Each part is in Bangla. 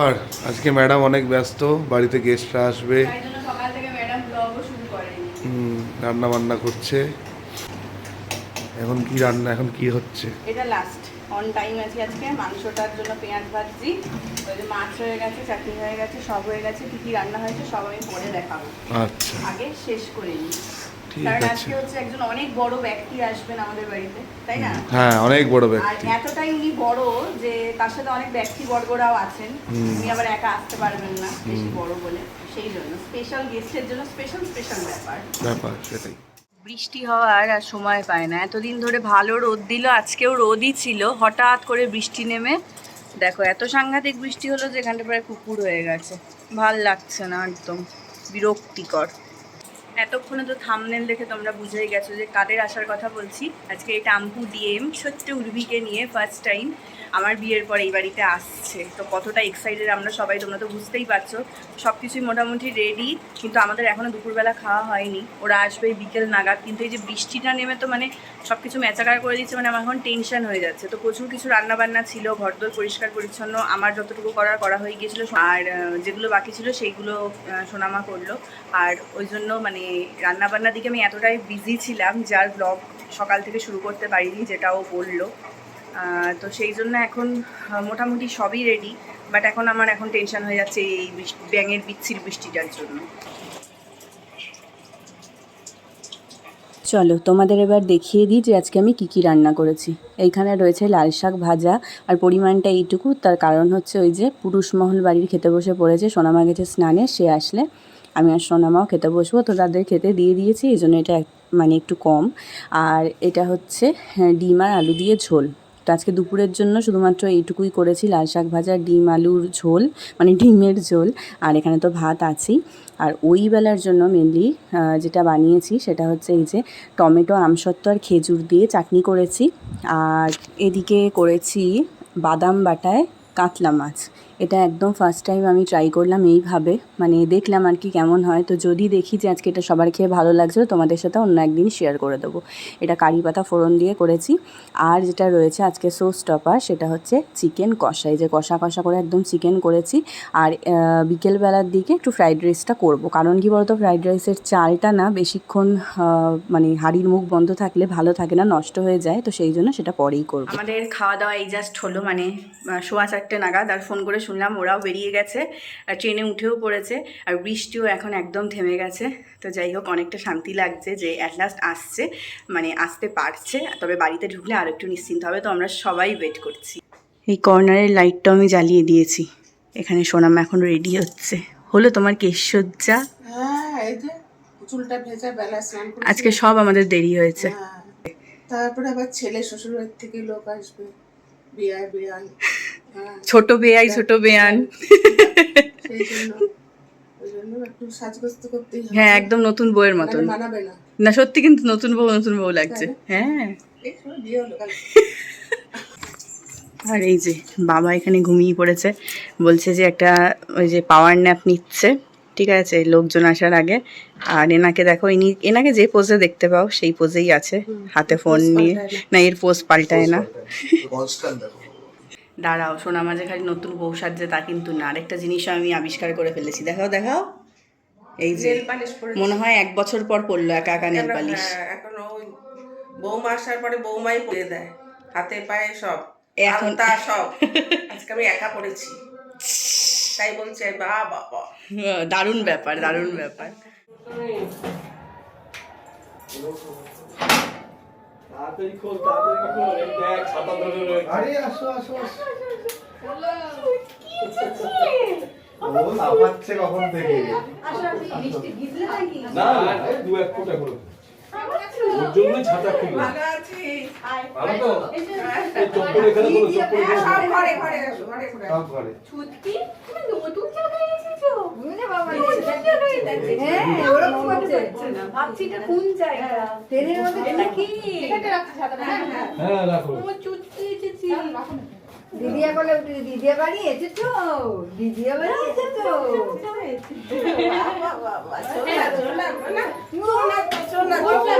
ব্যাপার আজকে ম্যাডাম অনেক ব্যস্ত বাড়িতে গেস্টরা আসবে। রান্না বান্না করছে। এখন কি রান্না এখন কি হচ্ছে? এটা লাস্ট অন টাইম আছে আজকে। মাংসটার জন্য পেঁয়াজ ভাজছি। ওই যে মাছ হয়ে গেছে চাটনি হয়ে গেছে সব হয়ে গেছে কি কি রান্না হয়েছে সব আমি পরে দেখাবো। আচ্ছা। আগে শেষ করে নিই। কারণ আজকে হচ্ছে একজন অনেক বড় ব্যক্তি আসবেন আমাদের বাড়িতে তাই না? হ্যাঁ অনেক বড় আর এতটাই উনি বড় যে তার সাথে অনেক ব্যক্তি বর্গরাও আছেন। উনি আবার একা আসতে পারবেন না বেশি বড় বলে। সেই জন্য স্পেশাল গেস্টের জন্য স্পেশাল স্পেশাল ব্যাপার। ব্যাপার সেটাই। বৃষ্টি হওয়ার আর সময় পায় না। এতদিন ধরে ভালো রোদ দিল আজকেও রোদই ছিল। হঠাৎ করে বৃষ্টি নেমে দেখো এত সাংঘাতিক বৃষ্টি হলো যে এখানটা প্রায় কুকুর হয়ে গেছে। ভালো লাগছে না একদম। বিরক্তিকর। এতক্ষণে তো থামনেল দেখে তোমরা বুঝেই গেছো যে কাদের আসার কথা বলছি। আজকে এই টাম্পু ডিএম ছোট্ট উর্বিকে নিয়ে ফার্স্ট টাইম আমার বিয়ের পর এই বাড়িতে আসছে। তো কতটা এক্সাইটেড আমরা সবাই, তোমরা তো বুঝতেই পারছ। সব কিছুই মোটামুটি রেডি কিন্তু আমাদের এখনও দুপুরবেলা খাওয়া হয়নি। ওরা আসবে বিকেল নাগাদ, কিন্তু এই যে বৃষ্টিটা নেমে তো মানে সব কিছু মেচাকার করে দিচ্ছে মানে আমার এখন টেনশন হয়ে যাচ্ছে। তো প্রচুর কিছু রান্না বান্না ছিল, ঘরদোর পরিষ্কার পরিচ্ছন্ন, আমার যতটুকু করার করা হয়ে গিয়েছিল, আর যেগুলো বাকি ছিল, সেইগুলো সোনামা করল। আর ওই জন্য মানে রান্না বান্নার দিকে আমি এতটাই বিজি ছিলাম, যার ব্লগ সকাল থেকে শুরু করতে পারিনি যেটা ও বলল তো সেই জন্য এখন মোটামুটি সবই রেডি বাট এখন আমার এখন টেনশন হয়ে যাচ্ছে এই ব্যাঙের বিচ্ছির বৃষ্টিটার জন্য। চলো, তোমাদের এবার দেখিয়ে দিই যে আজকে আমি কী কী রান্না করেছি। এইখানে রয়েছে লাল শাক ভাজা, আর পরিমাণটা এইটুকু, তার কারণ হচ্ছে ওই যে পুরুষ মহল বাড়ির খেতে বসে পড়েছে সোনামা গেছে স্নানে, সে আসলে আমি আর সোনামাও খেতে বসবো তো তাদের খেতে দিয়ে দিয়েছি এই জন্য এটা মানে একটু কম। আর এটা হচ্ছে হ্যাঁ, ডিম আর আলু দিয়ে ঝোল। তো আজকে দুপুরের জন্য শুধুমাত্র এইটুকুই করেছি লাল শাক ভাজা ডিম আলুর ঝোল মানে ডিমের ঝোল আর এখানে তো ভাত আছেই। আর ওই বেলার জন্য মেনলি যেটা বানিয়েছি সেটা হচ্ছে এই যে টমেটো আমসত্ত্ব আর খেজুর দিয়ে চাটনি করেছি। আর এদিকে করেছি বাদাম বাটায় কাতলা মাছ। এটা একদম ফার্স্ট টাইম আমি ট্রাই করলাম এইভাবে। মানে দেখলাম আর কি কেমন হয়। তো যদি দেখি যে আজকে এটা সবার খেয়ে ভালো লাগছিল, তোমাদের সাথে অন্য একদিন শেয়ার করে দেবো। এটা কারি পাতা ফোড়ন দিয়ে করেছি। আর যেটা রয়েছে আজকে সোস টপার সেটা হচ্ছে চিকেন কষা এই যে কষা কষা করে একদম চিকেন করেছি। আর বিকেলবেলার দিকে একটু ফ্রাইড রাইসটা করব। কারণ কি বলতো ফ্রাইড রাইসের চালটা না বেশিক্ষণ মানে হাঁড়ির মুখ বন্ধ থাকলে ভালো থাকে না, নষ্ট হয়ে যায়। তো সেই জন্য সেটা পরেই করব। আমাদের খাওয়া দাওয়া এই জাস্ট হলো। মানে সোয়া চারটে নাগাদ। আর ফোন করে শুনলাম ওরাও বেরিয়ে গেছে আর ট্রেনে উঠেও পড়েছে আর বৃষ্টিও এখন একদম থেমে গেছে। তো যাই হোক অনেকটা শান্তি লাগছে যে অ্যাট লাস্ট আসছে মানে আসতে পারছে তবে বাড়িতে ঢুকলে আর একটু নিশ্চিন্ত হবে। তো আমরা সবাই ওয়েট করছি। এই কর্নারের লাইটটাও আমি জ্বালিয়ে দিয়েছি। এখানে সোনাম এখন রেডি হচ্ছে। হলো তোমার কেশসজ্জা হ্যাঁ এই যে চুলটা ভেজা বেলা স্নান আজকে সব আমাদের দেরি হয়েছে। হ্যাঁ। তারপরে আবার ছেলে শ্বশুর বাড়ি থেকে লোক আসবে। ছোট বেয়াই ছোট বেয়ান হ্যাঁ একদম নতুন বউয়ের মতন। না। না সত্যি কিন্তু নতুন বউ নতুন বউ লাগছে। হ্যাঁ। আর এই যে বাবা এখানে ঘুমিয়ে পড়েছে। বলছে যে একটা ওই যে পাওয়ার ন্যাপ নিচ্ছে। ঠিক আছে লোকজন আসার আগে। আর এনাকে দেখো ইনি এনাকে যে পোজে দেখতে পাও সেই পোজেই আছে। হাতে ফোন নিয়ে। না। এর পোজ পাল্টায় না। দাঁড়াও সোনা মাঝে খালি নতুন বউ সাজছে তা কিন্তু না। আরেকটা জিনিসও আমি আবিষ্কার করে ফেলেছি। দেখাও দেখাও। এই যে মনে হয় এক বছর পর পড়ল একা একা নেল পালিশ এখন ওই বৌমা আসার পরে বৌমাই পরে দেয়। হাতে পায়ে সব। এখন- তা সব। আজকে আমি একা পড়েছি তাই বলছে বা বাবা দারুণ ব্যাপার দারুণ ব্যাপার। কখন থেকে? না দু এক ফোঁটা করে। জন্যই ছাতা খুললাম ভালো আছি ভালো তো? এই চপ্পল এখানে খোলো চপ্পল এখানে সব খোলো। ঘরে ঘরে ঘরে ঘরে। সব ঘরে। হ্যাঁ রাখো দিদিয়া বলে দিদিয়া বাড়ি এসেছ? দিদিয়া বাড়ি এসেছ? শোনা। শোনা, শোনা, শোনা।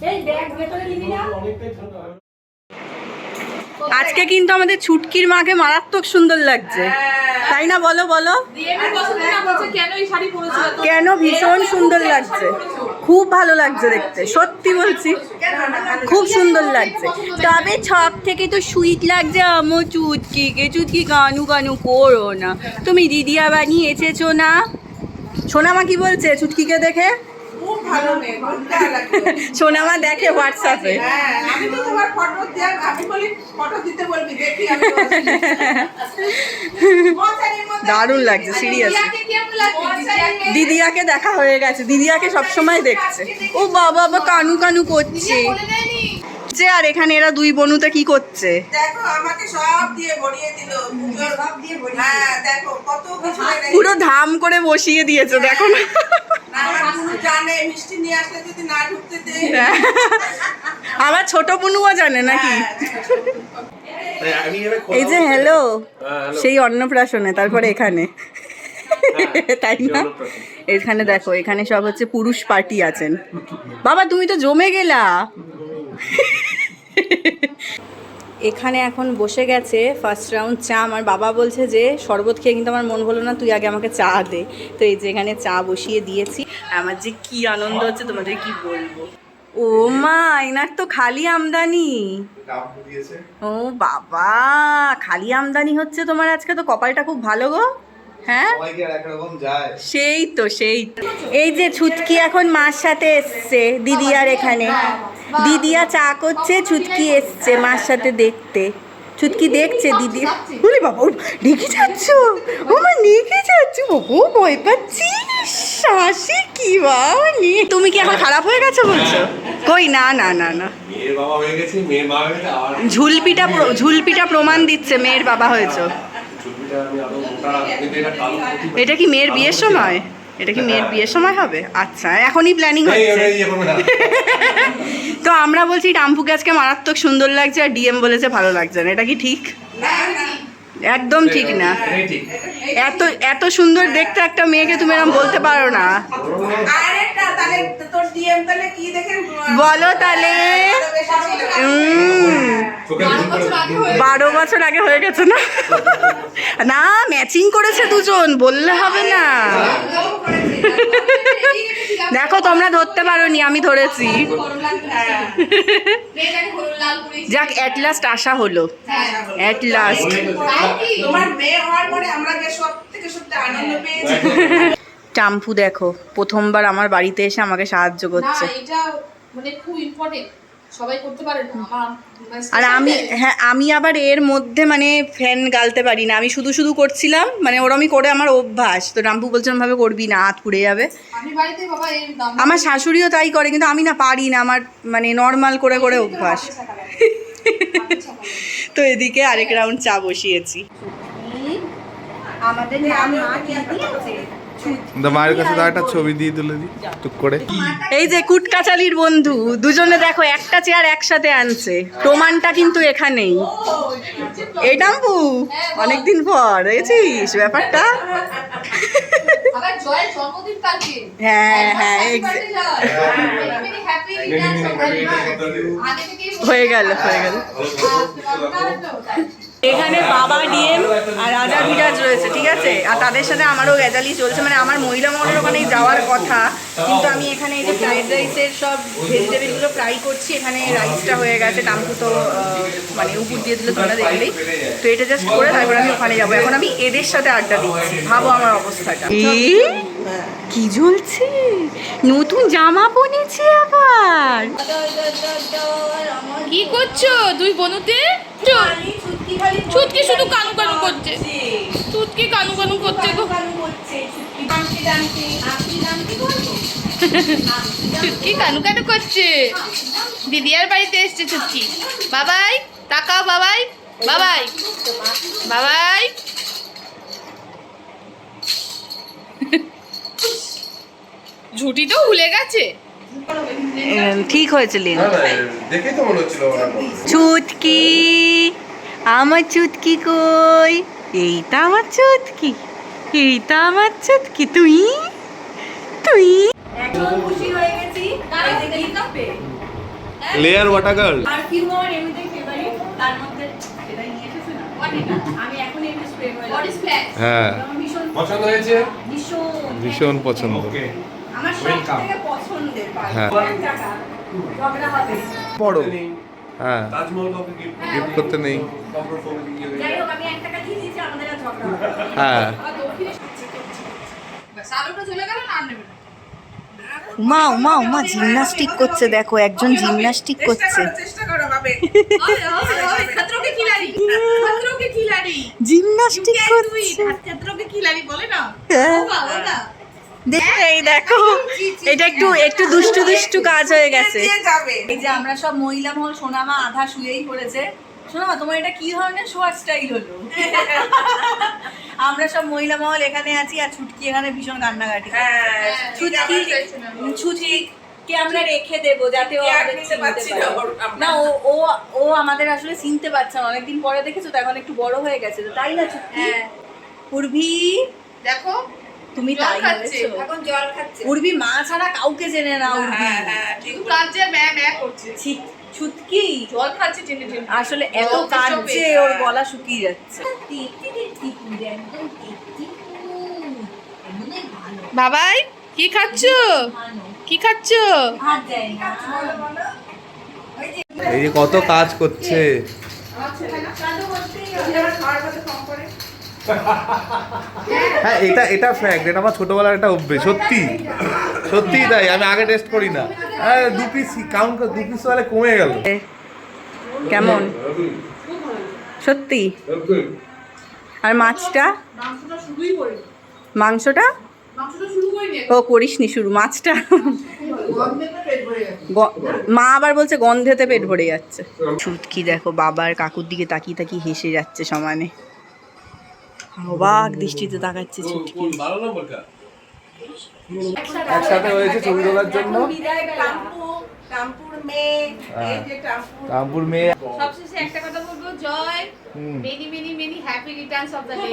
ভেতরে আসো ভেতরে আজকে কিন্তু আমাদের ছুটকির মাকে মারাত্মক সুন্দর লাগছে। তাই না বলো বলো? কেন ভীষণ সুন্দর লাগছে? খুব ভালো লাগছে দেখতে, সত্যি বলছি। খুব সুন্দর লাগছে। তবে সব থেকে তো সুইট লাগছে আমো চুটকিকে, চুটকি গানু গানু করো না। তুমি দিদিয়া বানিয়ে এসেছ না সোনামা কি বলছে? চুটকিকে দেখে? সোনামা দেখে হোয়াটসঅ্যাপে হ্যাঁ আমি তো তোমার ফটো আমি বলি ফটো দিতে বলবি দেখি আমি দারুণ লাগছে সিরিয়াসলি দিদিয়াকে দেখা হয়ে গেছে দিদিয়াকে সবসময় দেখছে। ও বাবা বা কানু কানু করছে। যে আর এখানে এরা দুই বনুতে কি করছে? দেখো আমাকে সব দিয়ে ভরিয়ে দিল। সব দিয়ে ভরিয়ে হ্যাঁ দেখো কত কিছু এনে- পুরো ধাম করে বসিয়ে দিয়েছে দেখো না না, আমার ছোট বুনুও জানে নাকি? হ্যাঁ। এই যে হ্যালো সেই অন্নপ্রাশনে তারপরে এখানে। তাই না? এখানে দেখো এখানে সব হচ্ছে পুরুষ পার্টি আছেন। বাবা তুমি তো জমে গেলা। এখানে এখন বসে গেছে ফার্স্ট রাউন্ড চা। আমার বাবা বলছে যে শরবত খেয়ে কিন্তু আমার মন হলো না তুই আগে আমাকে চা দে। তো এই যে এখানে চা বসিয়ে দিয়েছি। আমার যে কি আনন্দ হচ্ছে তোমাদের কি বলব? ও মা এনার তো খালি আমদানি। ও বাবা খালি আমদানি হচ্ছে তোমার আজকে তো কপালটা খুব ভালো গো। হ্যাঁ? সেই তো সেই এই যে ছুটকি এখন মার সাথে এসছে দিদি আর এখানে। দিদিয়া চা করছে ছুটকি এসছে মার সাথে দেখতে। ছুটকি দেখছে দিদি। বলি বাবা রেখে যাচ্ছ? ও মা রেখে যাচ্ছ? বাবু ভয় পাচ্ছি শাসি কি নিয়ে তুমি কি এখন খারাপ হয়ে গেছো বলছো? কই না না না না। ঝুলপিটা ঝুলপিটা প্রমাণ দিচ্ছে মেয়ের বাবা হয়েছো। এটা কি মেয়ের বিয়ের সময়? এটা কি মেয়ের বিয়ের সময় হবে? আচ্ছা এখনই প্ল্যানিং হচ্ছে। ইয়ে। তো আমরা বলছি টাম্পুকে আজকে মারাত্মক সুন্দর লাগছে আর ডিএম বলেছে ভালো লাগছে না এটা কি ঠিক? একদম ঠিক না। এত এত সুন্দর দেখতে একটা মেয়েকে তুমি এরকম বলতে পারো না। তাহলে তোর ডিএম তাহলে কি দেখে বলো তাহলে। বারো বছর আগে হয়ে গেছে না? না ম্যাচিং করেছে দুজন বললে হবে না। দেখো তোমরা ধরতে পারোনি আমি ধরেছি। যাক অ্যাট লাস্ট আসা হলো। অ্যাট লাস্ট তোমার মেয়ে হওয়ার পরে আমরা যে সব থেকে সত্যি আনন্দ পেয়েছি। টাম্পু দেখো। প্রথমবার আমার বাড়িতে এসে আমাকে সাহায্য করছে। মানে মানে আর আমি হ্যাঁ আমি আবার এর মধ্যে মানে ফ্যান গালতে পারি না। আমি শুধু শুধু করছিলাম মানে ওরমই করে আমার অভ্যাস। তো রাম্পু বলছিলাম ভাবে করবি না হাত পুড়ে যাবে। আমার শাশুড়িও তাই করে কিন্তু আমি না পারি না। আমার মানে নর্মাল করে করে অভ্যাস। তো এদিকে আরেক রাউন্ড চা বসিয়েছি। আমাদের নাম মা কি দিয়েছে। মায়ের কাছে একটা ছবি দিয়ে তুলে দিই টুক করে। এই যে কুটকাচালির বন্ধু দুজনে দেখো একটা চেয়ার একসাথে আনছে। প্রমাণটা কিন্তু এখানেই। এই ডাম্পু অনেকদিন পর ব্যাপারটা? আবার জয়ের জন্মদিন কালকে হ্যাঁ হ্যাঁ হয়ে গেল হয়ে গেল। এখানে বাবা ডিএম আর রাজা বিরাজ রয়েছে, ঠিক আছে? আর তাদের সাথে আমারও গেজালি চলছে মানে আমার মহিলা মহলের ওখানে যাওয়ার কথা। কিন্তু আমি এখানে এই যে ফ্রাইড রাইসের সব ভেজিটেবলগুলো ফ্রাই করছি এখানে রাইসটা হয়ে গেছে টাম্পু তো মানে উপর দিয়ে দিলে তোমরা দেখলেই তো এটা জাস্ট করে তারপর আমি ওখানে যাব। এখন আমি এদের সাথে আড্ডা দিচ্ছি। ভাবো আমার অবস্থাটা। কি? জ্বলছে? নতুন জামা পরেছে আবার। কি করছ? দুই বনুতে? চুটকি শুধু কানু কানু করছে। চুটকি কানু কানু করছে গো। চুটকি কানু কানু করছে। দিদিয়ার বাড়িতে এসছে চুটকি বাবাই তাকাও বাবাই বাবাই বাবাই। ঝুটি তো ভুলে গেছে। ঠিক হয়েছে লিন। মনে ওরা করবে। চুটকি আমার চুটকি কই? এইটা আমার চুটকি এইটা আমার চুটকি তুই? তুই? এখন খুশি হয়ে গেছি। লেয়ার ওয়াটার গার্ল পারফিউম আমার এমনিতেই ফেভারিট তার মধ্যে সেটাই নিয়ে এসেছে না? এটা আমি এখন একটু স্প্রে করে বডি স্প্ল্যাশ হ্যাঁ। ভীষণ পছন্দ হয়েছে? ভীষণ। ভীষণ পছন্দ। ওকে আমার সব Welcome. থেকে পছন্দের হ্যাঁ। পারফিউম ঝগড়া হবে। বড় হ্যাঁ। তাজমহল কাউকে গিফট গিফট করতে নেই। যাই হোক আমি এক টাকা দিয়ে দিয়েছি আমাদের আর ঝগড়া হবে না। হ্যাঁ। আর দক্ষিণে ব্যাস আলোটা চলে গেল না আর নেবে না? উমা উমা উমা, জিমনাস্টিক করছে, দেখো, একজন জিমনাস্টিক করছে। জিমনাস্টিক হোগা এই দেখো, এটা একটু একটু দুষ্টু দুষ্টু কাজ হয়ে গেছে। এই যে আমরা সব মহিলা মহল, সোনামা, আধা শুয়েই পড়েছে। সোনামা তোমার এটা কি ধরনের শোয়ার স্টাইল হলো? আমরা সব মহিলা মহল এখানে আছি আর ছুটকি এখানে ভীষণ কান্নাকাটি হ্যাঁ ছুটকি ছুটকি কে আমরা রেখে দেবো যাতে ও না। না ও ও ও আমাদের আসলে চিনতে পারছে না। অনেকদিন পরে দেখেছ তো এখন একটু বড় হয়ে গেছে তাই না ছুটকি? পূর্বি দেখো তুমি তাই। হয়েছো? এখন জল খাচ্ছে। উর্বি মা ছাড়া কাউকে চেনে না উর্বি। হ্যাঁ হ্যাঁ ঠিক। ম্যা ম্যা করছে। ছি- ছুটকি জল খাচ্ছে টেনে টেনে। আসলে এত কাজ ওর গলা শুকিয়ে যাচ্ছে। বাবাই কি খাচ্ছো? কি খাচ্ছো? এই যে কত কাজ করছে। হ্যাঁ এটা এটা ফ্যাক্ট এটা আমার ছোটবেলার একটা অভ্যেস সত্যি। সত্যি তাই আমি আগে টেস্ট করি না। হ্যাঁ দু পিস কাউন্ট দু পিস তাহলে কমে গেল। কেমন? সত্যি? আর মাছটা? মাংসটা? শুরুই করি মাংসটা মাংসটা শুরু ও করিসনি শুরু মাছটা? মা আবার বলছে গন্ধেতে পেট ভরে যাচ্ছে। ছুটকি দেখো বাবার কাকুর দিকে তাকিয়ে তাকিয়ে হেসে যাচ্ছে সমানে। অবাক দৃষ্টিতে তাকাচ্ছে ছুটকি একসাথে হয়েছে ছবি তোলার জন্য। রামপুর মেয়ে সবশেষে একটা কথা বলব Joy. Many many many happy returns of the day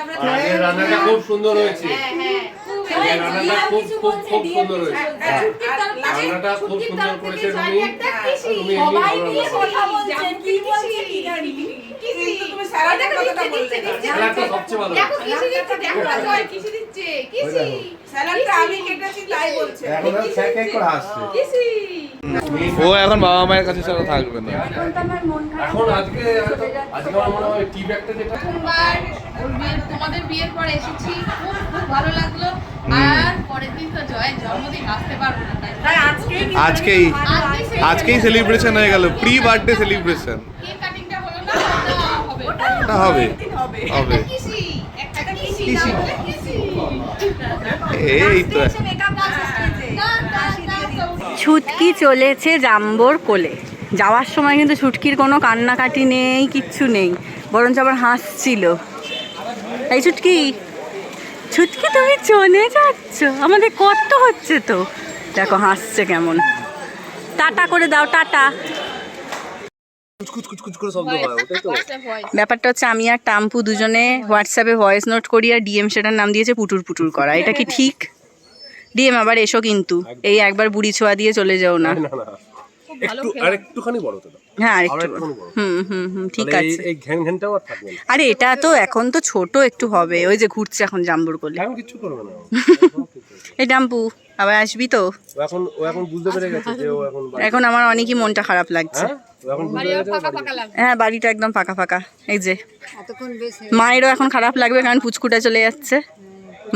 আমরা আগের রান্নাটা খুব সুন্দর হয়েছে। হ্যাঁ হ্যাঁ। খুব রান্নাটা খুব খুব খুব সুন্দর হয়েছে। থেকে- রান্নাটা খুব সুন্দর করেছে তুমি। তুমি সবাই রান্না কথা বলছে, কি বলছে, ও এখন বাবা মায়ের কাছে ছাড়া থাকবে না। এখন আজকে আজকে আমার মনে হয় টি ব্যাগটা যেটা তোমাদের বিয়ের পরে এসেছি খুব খুব ভালো লাগল। আর পরের দিন তো জয় জন্মদিন আসতে পারব না তাই তাই আজকেই আজকেই সেলিব্রেশন হয়ে গেল। প্রি বার্থডে সেলিব্রেশন কেক হবে। হবে। এই তো। ছুটকি চলেছে জাম্বোর কোলে। যাওয়ার সময় কিন্তু ছুটকির কোনো কান্নাকাটি নেই কিচ্ছু নেই। বরঞ্চ আবার হাসছিল। এই ছুটকি ছুটকি তুমি চলে যাচ্ছ? আমাদের কত হচ্ছে তো। দেখো হাসছে কেমন। টাটা করে দাও টাটা। ব্যাপারটা হচ্ছে আমি আর টাম্পু দুজনে হোয়াটসঅ্যাপে ভয়েস নোট করি আর ডিএম সেটার নাম দিয়েছে পুটুর পুটুর করা। এটা কি ঠিক? ডিএম আবার এসো কিন্তু। এই একবার বুড়ি ছোঁয়া দিয়ে চলে যাও না। আর। হ্যাঁ এটা তো এখন তো ছোট একটু হবে। ওই যে ঘুরছে এখন জাম্বুর কোলে। এখন কিচ্ছু করবে না। এই টাম্পু আবার আসবি তো? এখন ও এখন বুঝতে পেরে গেছে যে ও এখন এখন আমার অনেকই মনটা খারাপ লাগছে। হ্যাঁ? ও এখন বুঝতে পেরে গেছে ও বাড়ি। যাবে। হ্যাঁ বাড়িটা একদম ফাঁকা ফাঁকা। এই যে মায়েরও এখন খারাপ লাগবে কারণ পুচকুটা চলে যাচ্ছে।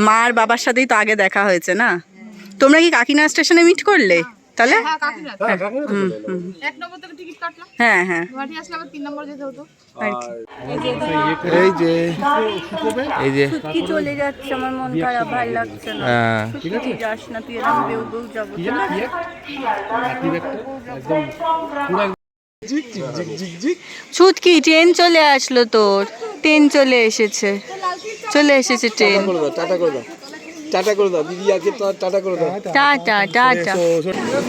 মা আর বাবার সাথেই তো আগে দেখা হয়েছে না? তোমরা কি কাকিনা স্টেশনে মিট করলে? তাহলে? হ্যাঁ হ্যাঁ হ্যাঁ হ্যাঁ। গুয়াহাটি আসলে আবার তিন নম্বর যেতে হতো আর কি। এই যে এই যে। কি চলে যাচ্ছে আমার মন খারাপ ভালো লাগছে না। হ্যাঁ। ঠিক আছে যাস না তুই এরকম বেউ বেউ যাব ছুটকি ট্রেন চলে আসলো তোর। ট্রেন চলে এসেছে। চলে এসেছে ট্রেন। টাটা করে দাও টাটা করে দাও। দিদি তো টাটা করে দাও। টাটা টাটা।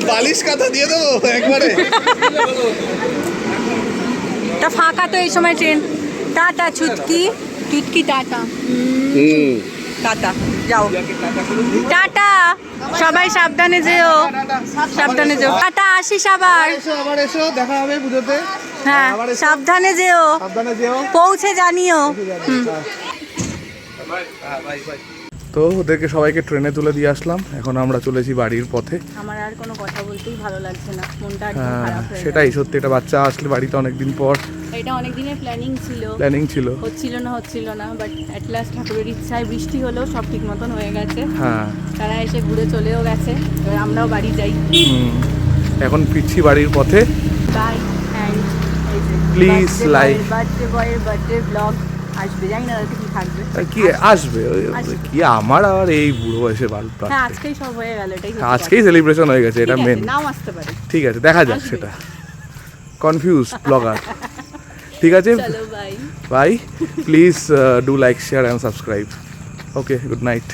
বালিশ কাঁথা দিয়ে দেবো একবারে। তা ফাঁকা তো এই সময় train. Tata Chhutki Chhutki tata. Tata যাও। টাটা। সবাই সাবধানে যেও। সাবধানে যেও। টাটা আসিস আবার আবার এসো দেখা হবে পুজোতে। হ্যাঁ সাবধানে যেও। সাবধানে যেও। পৌঁছে জানিও। তো ওদেরকে সবাইকে ট্রেনে তুলে দিয়ে আসলাম। এখন আমরা চলেছি বাড়ির পথে। আমার আর কোনো কথা বলতেই ভালো লাগছে না। মনটা হ্যাঁ, সেটাই সত্যি এটা বাচ্চা আসলে বাড়িতে অনেকদিন পর। এটা অনেক দিনের প্ল্যানিং ছিল। প্ল্যানিং ছিল। হচ্ছিল না হচ্ছিল না বাট অ্যাট লাস্ট ঠাকুরের ইচ্ছায় বৃষ্টি হলেও সব ঠিক মতন হয়ে গেছে। হ্যাঁ। তারা এসে ঘুরে চলেও গেছে এবার আমরাও বাড়ি যাই। হুম। এখন ফিরছি বাড়ির পথে। Bye and Please like- birthday বয়ের বার্থডে ব্লগ আসবে। জানি না কি থাকবে। কি আসবে? আমার আর এই বুড়ো বয়সে হ্যাঁ আজকেই সব হয়ে গেল এটাই আজকেই সেলিব্রেশন হয়ে গেছে এটা ঠিক আছে, মেন নাও আসতে পারে। ঠিক আছে দেখা যাক সেটা। কনফিউজ ব্লগার ঠিক আছে? Bye please do like share and subscribe okay good night